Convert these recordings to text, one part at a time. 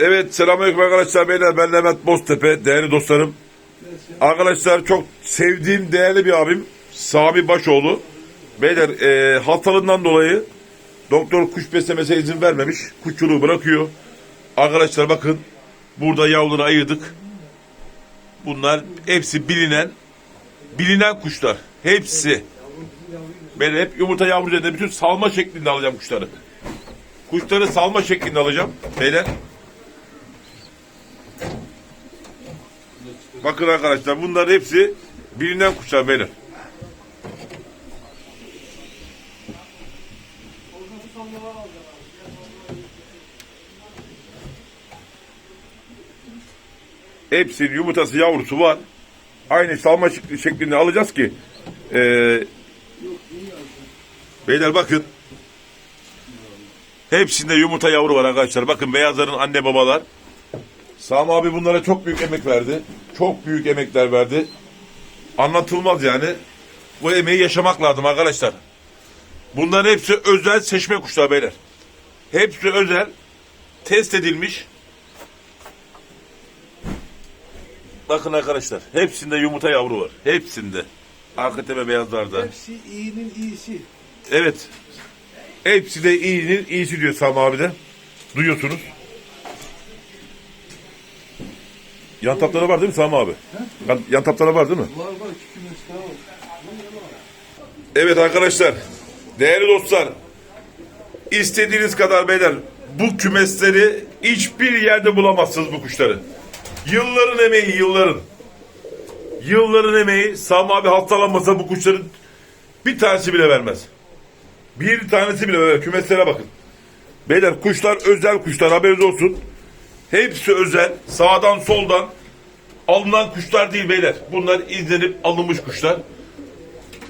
Evet selamünaleyküm arkadaşlar beyler ben Levent Boztepe değerli dostlarım. Arkadaşlar çok sevdiğim değerli bir abim Sami Başoğlu. Beyler e, hastalığından dolayı doktor kuş beslemesine izin vermemiş. Kuşçuluğu bırakıyor. Arkadaşlar bakın burada yavruları ayırdık. Bunlar hepsi bilinen bilinen kuşlar. Hepsi. Ben hep yumurta yavru üzerinde bütün salma şeklinde alacağım kuşları. Kuşları salma şeklinde alacağım. Beyler. Bakın arkadaşlar bunlar hepsi bilinen kuşlar beyler. Hepsinin yumurtası yavrusu var. Aynı salma şekli- şeklinde alacağız ki eee beyler bakın Hepsinde yumurta yavru var arkadaşlar. Bakın beyazların anne babalar. Sami abi bunlara çok büyük emek verdi. Çok büyük emekler verdi. Anlatılmaz yani. Bu emeği yaşamak lazım arkadaşlar. Bunların hepsi özel seçme kuşlar beyler. Hepsi özel. Test edilmiş. Bakın arkadaşlar. Hepsinde yumurta yavru var. Hepsinde. Arka tepe beyazlarda. Hepsi iyinin iyisi. Evet. Hepsi de iyinin iyisi diyor Sami abi de. Duyuyorsunuz. Yan tapları var değil mi Sami abi? Yan, yan tapları var değil mi? Var var. Evet arkadaşlar. Değerli dostlar. istediğiniz kadar beyler bu kümesleri hiçbir yerde bulamazsınız bu kuşları. Yılların emeği yılların. Yılların emeği Sami abi hastalanmasa bu kuşların bir tanesi bile vermez. Bir tanesi bile vermez. Kümeslere bakın. Beyler kuşlar özel kuşlar haberiniz olsun. Hepsi özel. Sağdan soldan alınan kuşlar değil beyler. Bunlar izlenip alınmış kuşlar.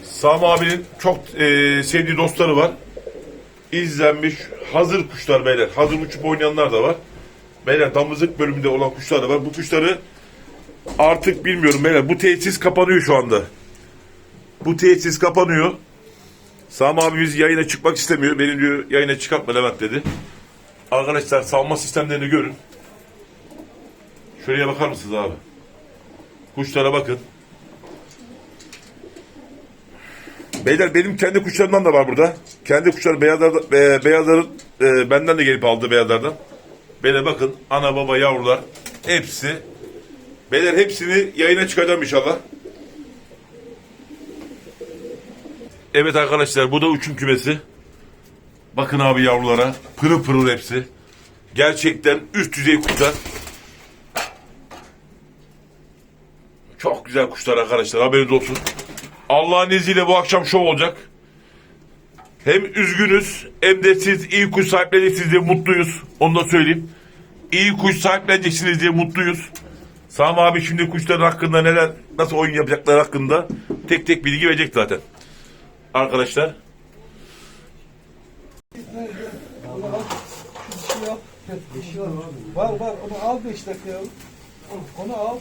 Sami abinin çok e, sevdiği dostları var. İzlenmiş hazır kuşlar beyler. Hazır uçup oynayanlar da var. Beyler damızlık bölümünde olan kuşlar da var. Bu kuşları artık bilmiyorum beyler. Bu tesis kapanıyor şu anda. Bu tesis kapanıyor. Sami abimiz yayına çıkmak istemiyor. Benim diyor yayına çıkartma Levent dedi. Arkadaşlar savunma sistemlerini görün. Şuraya bakar mısınız abi? Kuşlara bakın. Beyler benim kendi kuşlarımdan da var burada. Kendi kuşlar beyazlar, e, beyazların e, benden de gelip aldı beyazlardan. Beyler bakın ana baba yavrular hepsi. Beyler hepsini yayına çıkacağım inşallah. Evet arkadaşlar bu da uçum kümesi. Bakın abi yavrulara pırıl pırıl hepsi. Gerçekten üst düzey kuşlar. Çok güzel kuşlar arkadaşlar haberiniz olsun. Allah'ın izniyle bu akşam şov olacak. Hem üzgünüz hem de siz iyi kuş sahipleneceksiniz diye mutluyuz. Onu da söyleyeyim. İyi kuş sahipleneceksiniz diye mutluyuz. Sami abi şimdi kuşların hakkında neler, nasıl oyun yapacaklar hakkında tek tek bilgi verecek zaten. Arkadaşlar. Var. Var. Onu al beş dakika ya. Onu al.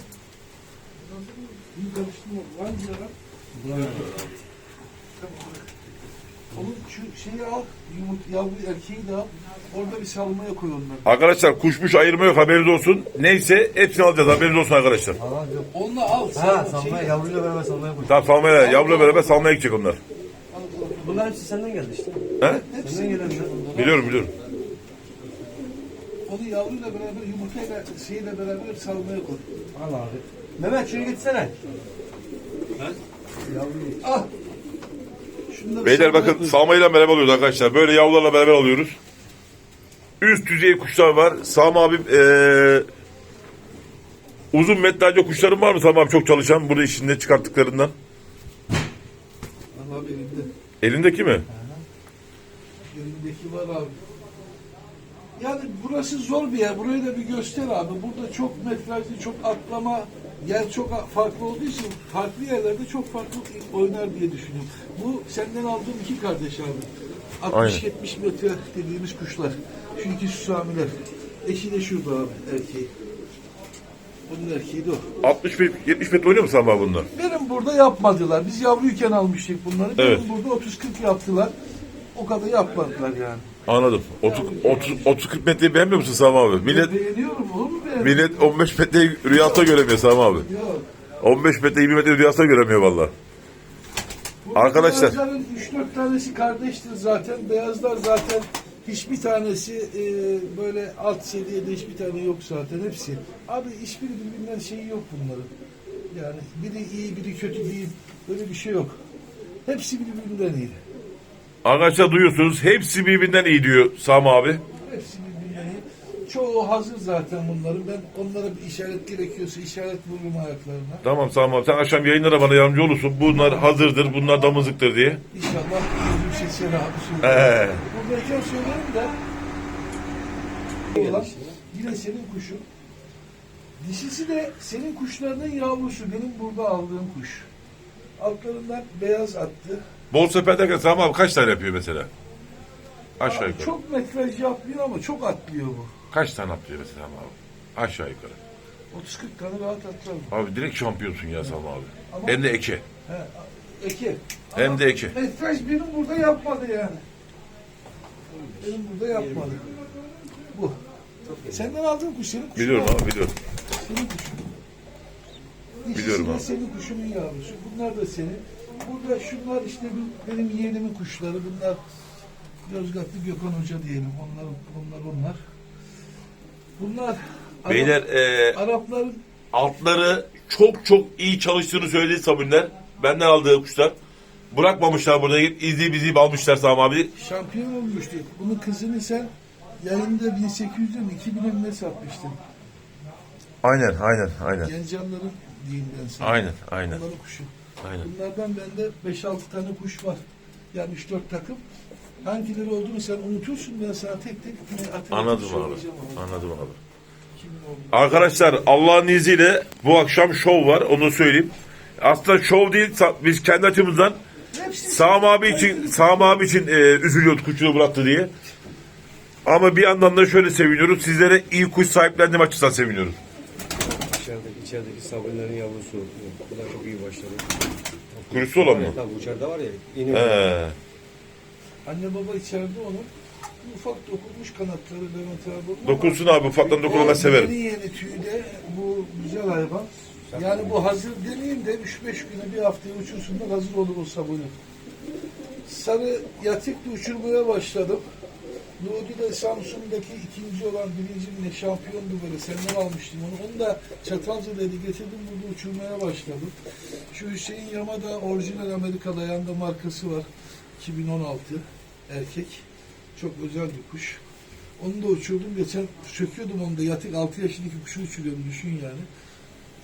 İyi karıştırma. Var mı lira? Onun şu şeyi al. Yumurt, yavru erkeği de al. Orada bir salmaya koy onları. Arkadaşlar kuşmuş ayırma yok haberiniz olsun. Neyse hepsini alacağız haberiniz olsun arkadaşlar. Onu al. Ha salma- salmaya şeyi- yavruyla beraber salmaya koy. Tamam salmaya, yavruyla beraber salmaya gidecek onlar. Bunlar hepsi senden geldi işte. He? Senden gelenler. Biliyorum biliyorum. Onu yavruyla beraber yumurtayla şeyle beraber salmaya koy. Al abi. Mehmet şunu gitsene. Şunu da bir Beyler salmaya bakın koy. salmayla beraber alıyoruz arkadaşlar. Böyle yavrularla beraber alıyoruz. Üst düzey kuşlar var. Sami abim eee uzun metrajlı kuşların var mı Sami abi çok çalışan burada işinde çıkarttıklarından? Al abi elinde. Elindeki mi? Önündeki var abi. Yani burası zor bir yer. Burayı da bir göster abi. Burada çok metrajlı, çok atlama yer çok farklı olduğu için farklı yerlerde çok farklı oynar diye düşünüyorum. Bu senden aldığım iki kardeş abi. 60-70 metre dediğimiz kuşlar. Şu iki süsamiler. Eşi de şurada abi erkeği. Bunun erkeği de o. 60 met- 70 metre oynuyor mu Sami abi bunlar? Benim burada yapmadılar. Biz yavruyken almıştık bunları. Benim Evet. burada 30-40 yaptılar. O kadar yapmadılar yani. Anladım. 30 30 30 40 metreyi beğenmiyor musun Sami abi? Millet Beğeniyorum olur mu beğenmiyorum? millet 15 metreyi rüyasında göremiyor Sami abi. Yok. 15 metre 20 metre rüyasında göremiyor valla. Bu Arkadaşlar. Beyazların 3-4 tanesi kardeştir zaten. Beyazlar zaten hiçbir tanesi e, böyle alt seviyede hiçbir tane yok zaten hepsi. Abi hiçbiri birbirinden şeyi yok bunların. Yani biri iyi biri kötü değil. Böyle bir şey yok. Hepsi birbirinden iyi. Arkadaşlar duyuyorsunuz hepsi birbirinden iyi diyor Sami abi. Hepsi birbirinden iyi. Çoğu hazır zaten bunların. Ben onlara bir işaret gerekiyorsa işaret vururum ayaklarına. Tamam Sami abi sen akşam yayınlara bana yardımcı olursun. Bunlar hazırdır, bunlar damızlıktır diye. İnşallah gözüm sesleri abi Ee. söylerim. Buradayken söylerim de olan yine senin kuşun. Dişisi de senin kuşlarının yavrusu. Benim burada aldığım kuş. Altlarından beyaz attı. Bol sepet derken Sami abi kaç tane yapıyor mesela? Aşağı yukarı. Çok metraj yapmıyor ama çok atlıyor bu. Kaç tane atlıyor mesela Sami abi? Aşağı yukarı. 30-40 tane rahat atlar bu. Abi direkt şampiyonsun ya Sami abi. Ama- Hem de eke. He, eke. Hem Ama de eke. Metraj benim burada yapmadı yani. Benim burada yapmadı. Bu. Senden aldığım kuş senin kuşun. Biliyorum abi biliyorum. Senin kuşun. Biliyorum de abi. senin kuşunun yavrusu. Bunlar da senin. Burada şunlar işte benim yeğenimin kuşları. Bunlar Yozgatlı Gökhan Hoca diyelim. Onlar onlar onlar. Bunlar Arap- Beyler e, Arapların altları çok çok iyi çalıştığını söyledi Sabunler. Benden aldığı kuşlar. Bırakmamışlar burada. İzleyip izleyip almışlar Sami abi. şampiyon olmuştu. Bunun kızını sen yayında 1800'de mi 2000'e mi ne satmıştın? Aynen aynen aynen. Gencanların diyeyim ben sana. Aynen aynen. Onların kuşu. Aynen. Bunlardan bende 5-6 tane kuş var. Yani 3-4 takım. Hangileri olduğunu sen unutursun ben sana tek tek Anladım abi. Anladım abi. Arkadaşlar Allah'ın izniyle bu akşam şov var onu söyleyeyim. Aslında şov değil biz kendi açımızdan Sami abi için Sami abi için e, üzülüyoruz kuşunu bıraktı diye. Ama bir yandan da şöyle seviniyoruz. Sizlere iyi kuş sahiplendiğim açısından seviniyoruz. İçerideki, içerideki sabunların yavrusu. Bu da çok iyi başladı. Kurusu olan mı? Tabii içeride var ya. Yeni He. Anne baba içeride onun. Ufak dokunmuş kanatları Levent abi. Dokunsun abi ufaktan dokun ben severim. Yeni yeni tüyde bu güzel hayvan. Yani bu hazır demeyeyim de 3-5 güne bir haftaya uçursunlar hazır olur o sabunu. Sarı yatıklı uçurmaya başladım. Nuri de Samsun'daki ikinci olan birinci mi ne şampiyondu böyle senden almıştım onu. Onu da Çatalca'daydı getirdim burada uçurmaya başladım. Şu Hüseyin Yamada orijinal Amerika dayanda markası var. 2016 erkek. Çok özel bir kuş. Onu da uçurdum. Geçen söküyordum onu da yatık 6 yaşındaki kuşu uçuruyorum düşün yani.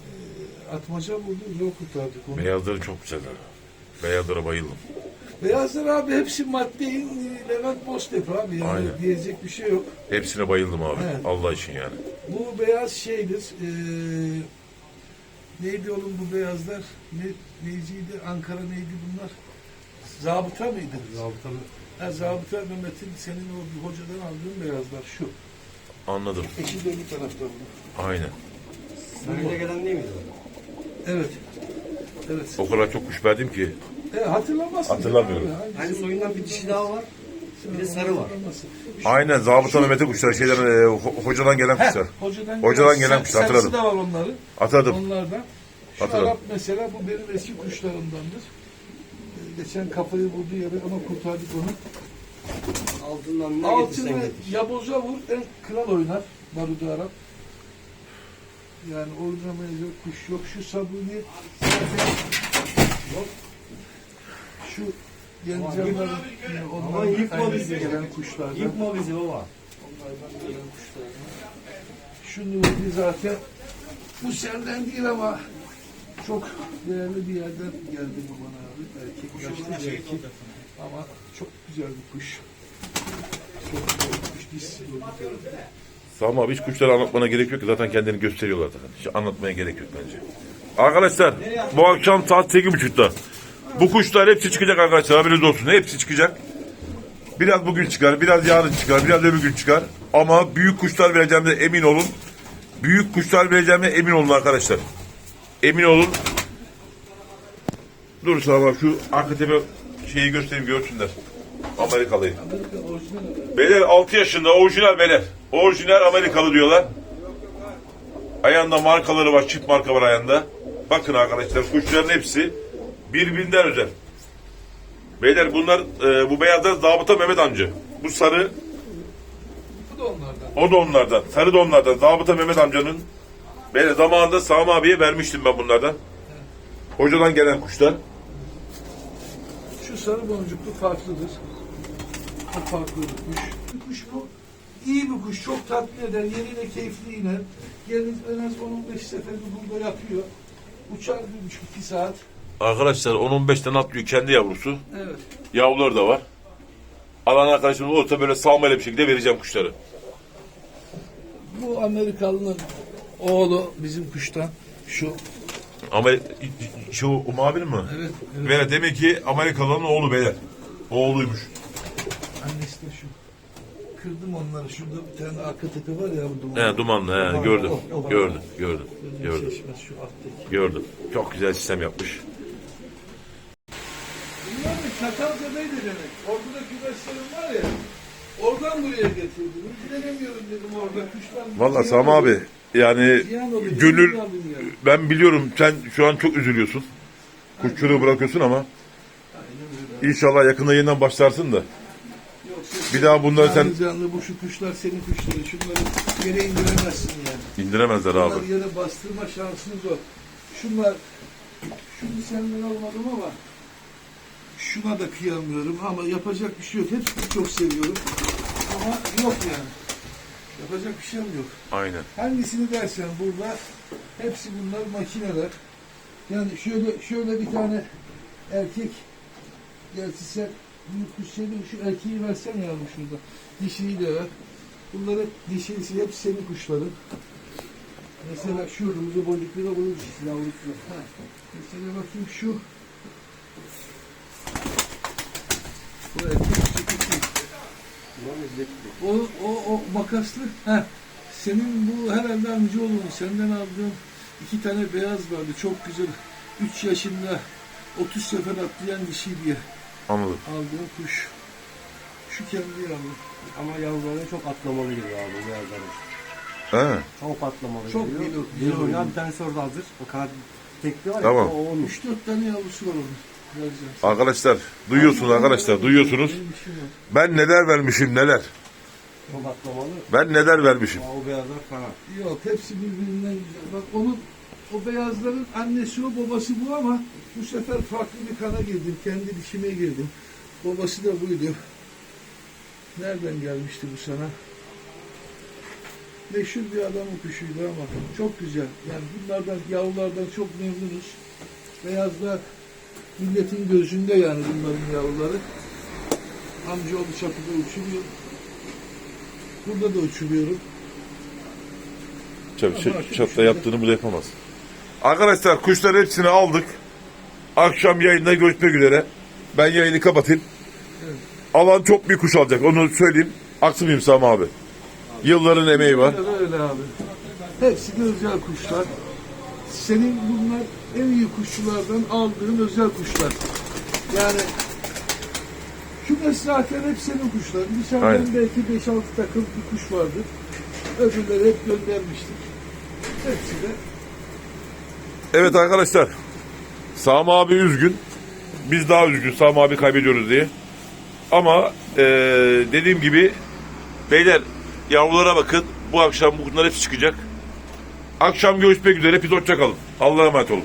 Ee, atmaca vurdu zor kurtardık onu. Beyazları çok güzeller. Beyazlara bayıldım. Beyazlar abi hepsi maddeyin e, Levent Boztepe abi yani Aynen. diyecek bir şey yok. Hepsine bayıldım abi. Evet. Allah için yani. Bu beyaz şeydir. Ee, neydi oğlum bu beyazlar? Ne, neyciydi? Ankara neydi bunlar? Zabıta mıydı? Zabıtanın Ha, Zabıta Mehmet'in senin o bir hocadan aldığın beyazlar şu. Anladım. Eşi de bir tarafta bu. Aynen. sarıyla gelen değil miydi? o? Evet. Evet. O kadar çok kuş verdim ki. E, hatırlamazsın. Hatırlamıyorum. Abi, hangisi? Aynı soyundan bir dişi daha var. Bir de sarı var. Aynen zabıta Mehmet'in kuşları. Şeyden, e, ho- hocadan gelen Heh, kuşlar. hocadan, Hocadan gelen sen- kuşlar, hatırladım. de var onların. Atadım. Onlardan. Şu Hatırladım. Arap mesela bu benim eski kuşlarımdandır. Ee, Geçen kafayı vurdu yere ama kurtardık onu. Altından ne Altını getirsen getir. yaboza vur en kral oynar Barudu Arap. Yani oynamayacak kuş yok. Şu sabuni zaten yok. Şu Aman onlardan yıkma bizi. gelen kuşlardan. Yıkma bizi baba. Şu Nuri zaten bu senden değil ama çok değerli bir yerden geldi bu bana abi. Erkek yaşlı bir erkek. Ama çok güzel bir kuş. Çok güzel bir kuş. Tarafı. Sami abi hiç kuşları anlatmana gerek yok ki zaten kendini gösteriyorlar zaten. Hiç anlatmaya gerek yok bence. Arkadaşlar bu akşam saat 8.30'da bu kuşlar hepsi çıkacak arkadaşlar haberiniz olsun. Hepsi çıkacak. Biraz bugün çıkar, biraz yarın çıkar, biraz öbür gün çıkar. Ama büyük kuşlar vereceğimde emin olun. Büyük kuşlar vereceğime emin olun arkadaşlar. Emin olun. Dur abi şu arka tepe şeyi göstereyim görsünler. Amerikalıyı. Beyler 6 yaşında orijinal beyler. Orijinal Amerikalı diyorlar. Ayağında markaları var, çift marka var ayağında. Bakın arkadaşlar kuşların hepsi birbirinden özel. Beyler bunlar e, bu beyazlar Zabıta Mehmet amca. Bu sarı Bu da onlardan. o da onlardan. Sarı da onlardan. Zabıta Mehmet amcanın. Beyler zamanında Sami abiye vermiştim ben bunlardan. Hocadan gelen kuşlar. Şu sarı boncuklu farklıdır. Bu farklı bir kuş. Bir kuş bu. İyi bir kuş. Çok tatmin eder. Yerine keyifli iner. Gelir en az 10-15 seferde burada yapıyor. Uçar bir buçuk iki saat. Arkadaşlar 10-15 tane atlıyor kendi yavrusu. Evet. Yavruları da var. Alan arkadaşımız olursa böyle salmayla bir şekilde vereceğim kuşları. Bu Amerikalı'nın oğlu bizim kuştan. Şu. Ama şu o mavi mi? Evet. evet. Ve demek ki Amerikalı'nın oğlu beyler. Oğluymuş. Annesi de şu. Kırdım onları. Şurada bir tane arka tepe var ya bu duman. He dumanlı he gördüm. Gördüm gördüm. Gördüm. Çeşmez şu alttaki. Gördüm. Çok güzel sistem yapmış. Da Çataltepe'ydi demek. Orada da kümeşlerim var ya. Oradan buraya getirdim. Denemiyorum dedim orada kuşlar. Vallahi ziyan Sami abi yani oluyor. gönül yani. ben biliyorum sen şu an çok üzülüyorsun. Kuşçuluğu bırakıyorsun ama inşallah yakında yeniden başlarsın da. Bir daha bunları sen canlı bu şu kuşlar senin kuşların. Şunları yere indiremezsin yani. indiremezler Bunları abi. yere bastırma şansın zor. Şunlar şunu senden almadım ama şuna da kıyamıyorum ama yapacak bir şey yok. Hepsini çok seviyorum. Ama yok yani. Yapacak bir şeyim yok. Aynen. Hangisini dersen burada hepsi bunlar makineler. Yani şöyle şöyle bir tane erkek gerçi sen büyük kuş senin şu erkeği versene yavrum şurada. Dişiyi de ver. Bunlar hep dişisi hep senin kuşların. Mesela şu kırmızı boncuklu da bunun dişisi yavrusu. Mesela bakayım şu. Bu erkek. O, o, o makaslı. Heh. Senin bu herhalde amcaoğlun senden aldığım iki tane beyaz vardı. Çok güzel. 3 yaşında 30 sefer atlayan dişi diye Anladım. aldığım kuş. Şu kendi yavru. Ama yavruları çok atlamalı geliyor abi bu beyazları. He. Çok atlamalı Çok geliyor. oynar oynuyor. bir tanesi orada hazır. O kadar tekli var Tamam. ya o olmuş. 3-4 tane yavrusu var onun. Arkadaşlar duyuyorsunuz arkadaşlar duyuyorsunuz. Ben neler vermişim neler. Çok atlamalı. Ben neler vermişim. O beyazlar falan. Yok hepsi birbirinden güzel. Bak onun o beyazların annesi o babası bu ama bu sefer farklı bir kana girdim. Kendi dişime girdim. Babası da buydu. Nereden gelmişti bu sana? Meşhur bir adamın kuşuydu ama çok güzel. Yani bunlardan yavrulardan çok memnunuz. Beyazlar milletin gözünde yani bunların yavruları. Amcaoğlu çapıda uçuruyor. Burada da uçuruyorum. Tabii ç- çatta yaptığını burada yapamaz. Arkadaşlar kuşları hepsini aldık. Akşam yayında görüşmek üzere. Ben yayını kapatayım. Alan çok bir kuş alacak onu söyleyeyim. Aksın mıyım Sami abi? Yılların emeği var. Öyle, öyle abi. Hepsi de özel kuşlar. Senin bunlar en iyi kuşçulardan aldığın özel kuşlar. Yani kümes zaten hep senin kuşlar. Dışarıdan Aynen. belki 5-6 takım bir kuş vardır. Öbürleri hep göndermiştik. Hepsi de Evet arkadaşlar. Sami abi üzgün. Biz daha üzgün Sami abi kaybediyoruz diye. Ama eee, dediğim gibi beyler yavrulara bakın. Bu akşam bunlar hepsi çıkacak. Akşam görüşmek üzere. Hepiniz hoşça kalın. Allah'a emanet olun.